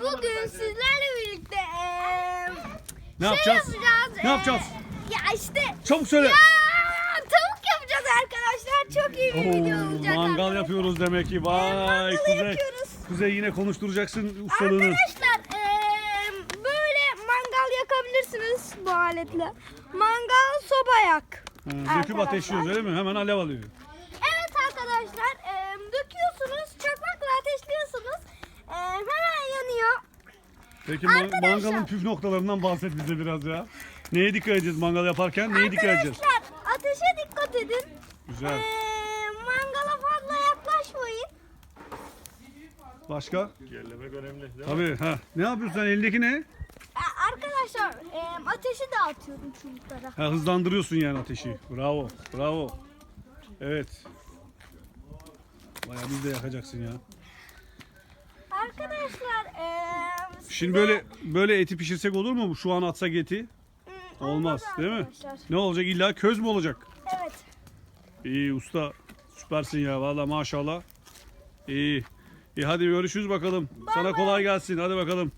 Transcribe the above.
Bugün sizlerle birlikte eee Ne şey yapacağız? yapacağız. Ne yapacağız? Ya işte Çabuk söyle. ya, tavuk yapacağız arkadaşlar. Çok iyi bir video Oo, olacak. mangal arkadaşlar. yapıyoruz demek ki. Vay mangalı Kuzey. yapıyoruz. Kuzey yine konuşturacaksın ustalığını. Arkadaşlar eee, böyle mangal yakabilirsiniz bu aletle. Mangal soba yak. Ha, döküp Arkadaşlar. ateşliyoruz öyle mi? Hemen alev alıyor. Evet arkadaşlar eee, döküyorsunuz çakmakla ateşliyorsunuz. Eee, hemen yanıyor. Peki man- Arkadaşlar. mangalın püf noktalarından bahset bize biraz ya. Neye dikkat edeceğiz mangal yaparken? Neye dikkat edeceğiz? Arkadaşlar ateşe dikkat edin. Güzel. Eee, mangala fazla yaklaşmayın. Başka? Yerlemek önemli değil mi? Tabii. Ha. Ne yapıyorsun sen? Elindeki ne? Arkadaşlar eee, ateşi dağıtıyorum çocuklara. Ha, hızlandırıyorsun yani ateşi. Bravo. Bravo. Evet. Bayağı biz de yakacaksın ya. Arkadaşlar eee, Şimdi böyle böyle eti pişirsek olur mu? Şu an atsak eti. Olmaz değil mi? arkadaşlar. Ne olacak? İlla köz mü olacak? Evet. İyi usta. Süpersin ya. Valla maşallah. İyi. İyi hadi görüşürüz bakalım. Sana kolay gelsin. Hadi bakalım.